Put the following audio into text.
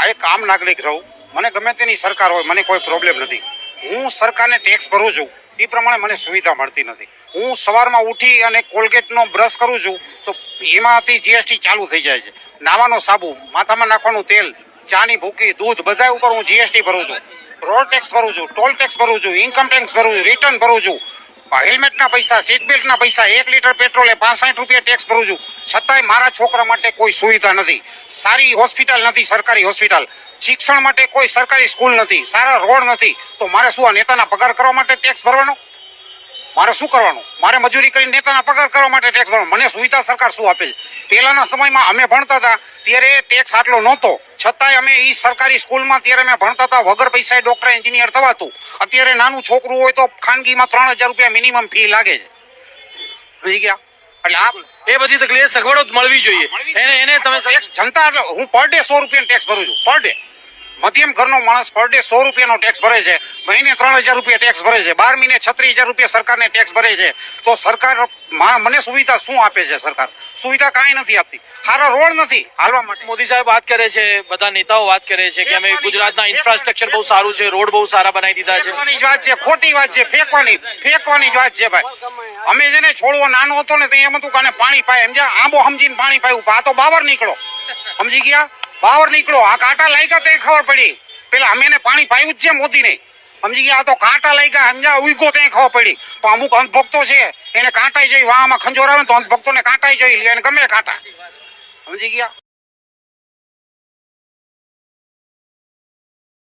આ એક આમ નાગરિક રહું. મને ગમે તેની સરકાર હોય, મને કોઈ પ્રોબ્લેમ નથી. હું સરકારને ટેક્સ ભરું છું એ પ્રમાણે મને સુવિધા મળતી નથી. હું સવારમાં ઉઠી અને કોલગેટનો બ્રશ કરું છું, તો એમાંથી જીએસટી ચાલુ થઈ જાય છે. નાવાનો સાબુ, માથામાં નાખવાનું તેલ, ચાની ભૂકી, દૂધ બધા ઉપર હું જીએસટી ભરું છું. રોડ ટેક્સ ભરું છું ટોલ ટેક્સ ભરું છું ઇન્કમ ટેક્સ ભરું છું રિટર્ન ભરું છું. હેલ્મેટના પૈસા સીટ બેલ્ટના પૈસા, એક લીટર પેટ્રોલે પાસઠ રૂપિયા ટેક્સ ભરું છું. છતાંય મારા છોકરા માટે કોઈ સુવિધા નથી. સારી હોસ્પિટલ નથી, સરકારી હોસ્પિટલ શિક્ષણ માટે કોઈ સરકારી સ્કૂલ નથી. સારા રોડ નથી. તો મારે શું આ નેતાના પગાર કરવા માટે ટેક્સ ભરવાનો? મારે શું કરવાનું? મારે મજૂરી કરીને નેતાના પગાર કરવા માટે ટેક્સ ભરવાનો. મને સુવિધા સરકાર શું આપે? છે પહેલાના સમયમાં અમે ભણતા હતા ત્યારે ટેક્સ આટલો નહોતો. છતાંય અમે એ સરકારી સ્કૂલમાં ત્યારે અમે ભણતા હતા વગર પૈસાએ ડોક્ટર એન્જિનિયર થવાતું. અત્યારે નાનું છોકરું હોય તો ખાનગીમાં ત્રણ હજાર રૂપિયા મિનિમમ ફી લાગે છે. સમજી ગયા? એટલે આ એ બધી તકલીફ સગવડો મળવી જોઈએ. એને એને તમે જનતા હું પર ડે સો રૂપિયા ટેક્સ ભરું છું પર ડે મધ્યમ ઘરનો માણસ પર ડે સો રૂપિયાનો ટેક્સ ભરે છે. મહિને ત્રણ હજાર રૂપિયા ટેક્સ ભરે છે. બાર મહિને છત્રીસ હજાર રૂપિયા સરકારને ટેક્સ ભરે છે. તો સરકાર મને સુવિધા શું આપે છે સરકાર? સુવિધા કાંઈ નથી આપતી. સારા રોડ નથી. હાલવા માટે. મોદી સાહેબ વાત કરે છે બધા નેતાઓ વાત કરે છે કે અમે ગુજરાતના ઇન્ફ્રાસ્ટ્રક્ચર બહુ સારું છે રોડ બહુ સારા બનાવી દીધા છે. વાત છે ખોટી વાત છે ફેંકવાની ફેંકવાની જ વાત છે ભાઈ. અમે જેને છોડવો નાનો હતો ને તો એમ હતું કે પાણી પાય. એમ આંબો સમજીને પાણી પાયું આ તો બાવર નીકળો. સમજી ગયા? બાવર નીકળો. આ કાંટા લાગ્યા તે ખબર પડી. પેલા અમે એને પાણી પાયું જ છે મોદીને. સમજી ગયા? તો કાંટા લાગ્યા. સમજ્યા ગયો તે ખબર પડી. પણ અમુક અંધભક્તો છે, એને કાંટાઈ જોઈ વાહમાં ખંજોર આવે તો અંધભક્તોને કાંટાઈ જોઈ લે. એને ગમે કાંટા. સમજી ગયા?